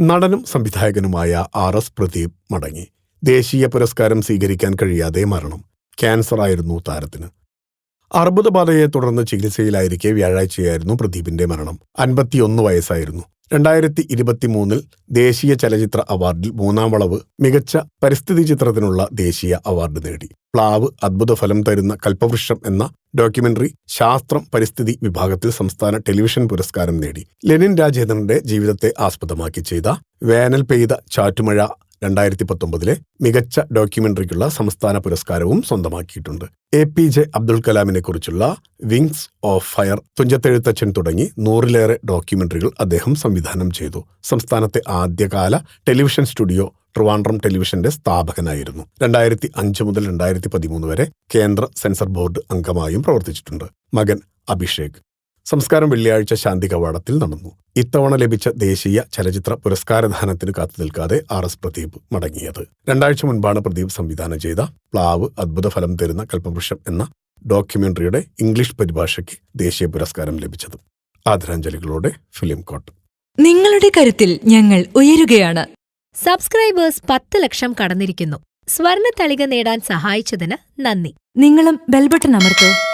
നടനും സംവിധായകനുമായ R S Pradeep മടങ്ങി. ദേശീയ പുരസ്കാരം സ്വീകരിക്കാൻ കഴിയാതെ മരണം. ക്യാൻസർ ആയിരുന്നു താരത്തിന്. അർബുദബാധയെ തുടർന്ന് ചികിത്സയിലായിരിക്കെ വ്യാഴാഴ്ചയായിരുന്നു പ്രദീപിന്റെ മരണം. അൻപത്തിയൊന്ന് വയസ്സായിരുന്നു. രണ്ടായിരത്തി ഇരുപത്തിമൂന്നിൽ ദേശീയ ചലച്ചിത്ര അവാർഡിൽ മൂന്നാം വളവ് മികച്ച പരിസ്ഥിതി ചിത്രത്തിനുള്ള ദേശീയ അവാർഡ് നേടി. പ്ലാവ് അദ്ഭുത ഫലം തരുന്ന കൽപ്പവൃക്ഷം എന്ന ഡോക്യുമെന്ററി ശാസ്ത്രം പരിസ്ഥിതി വിഭാഗത്തിൽ സംസ്ഥാന ടെലിവിഷൻ പുരസ്കാരം നേടി. ലെനിൻ രാജേന്ദ്രന്റെ ജീവിതത്തെ ആസ്പദമാക്കി ചെയ്ത വേനൽ പെയ്ത ചാറ്റുമഴ രണ്ടായിരത്തി പത്തൊമ്പതിലെ മികച്ച ഡോക്യുമെന്ററിക്കുള്ള സംസ്ഥാന പുരസ്കാരവും സ്വന്തമാക്കിയിട്ടുണ്ട്. എ പി ജെ അബ്ദുൽ കലാമിനെ കുറിച്ചുള്ള വിങ്സ് ഓഫ് ഫയർ തുഞ്ചത്തെഴുത്തച്ഛൻ തുടങ്ങി നൂറിലേറെ ഡോക്യുമെന്ററികൾ അദ്ദേഹം സംവിധാനം ചെയ്തു. സംസ്ഥാനത്തെ ആദ്യകാല ടെലിവിഷൻ സ്റ്റുഡിയോ ട്രിവാൻഡ്രം ടെലിവിഷന്റെ സ്ഥാപകനായിരുന്നു. രണ്ടായിരത്തി അഞ്ച് മുതൽ രണ്ടായിരത്തി പതിമൂന്ന് വരെ കേന്ദ്ര സെൻസർ ബോർഡ് അംഗമായും പ്രവർത്തിച്ചിട്ടുണ്ട്. മകൻ അഭിഷേക്. സംസ്കാരം വെള്ളിയാഴ്ച ശാന്തി കവാടത്തിൽ നടന്നു. ഇത്തവണ ലഭിച്ച ദേശീയ ചലച്ചിത്ര പുരസ്കാരദാനത്തിന് കാത്തു നിൽക്കാതെ ആർ എസ് പ്രദീപ് മടങ്ങിയത്. രണ്ടാഴ്ച മുൻപാണ് പ്രദീപ് സംവിധാനം ചെയ്ത പ്ലാവ് അത്ഭുത ഫലം തരുന്ന കൽപ്പവൃക്ഷം എന്ന ഡോക്യുമെന്ററിയുടെ ഇംഗ്ലീഷ് പരിഭാഷയ്ക്ക് ദേശീയ പുരസ്കാരം ലഭിച്ചത്. ആദരാഞ്ജലികളോടെ ഫിലിം കോട്ട്. നിങ്ങളുടെ കരുത്തിൽ ഞങ്ങൾ ഉയരുകയാണ്. സബ്സ്ക്രൈബേഴ്സ് പത്ത് ലക്ഷം കടന്നിരിക്കുന്നു. സ്വർണ തളിക നേടാൻ സഹായിച്ചതിന് നന്ദി. നിങ്ങളും ബെൽബട്ടൺ അമർത്തോ.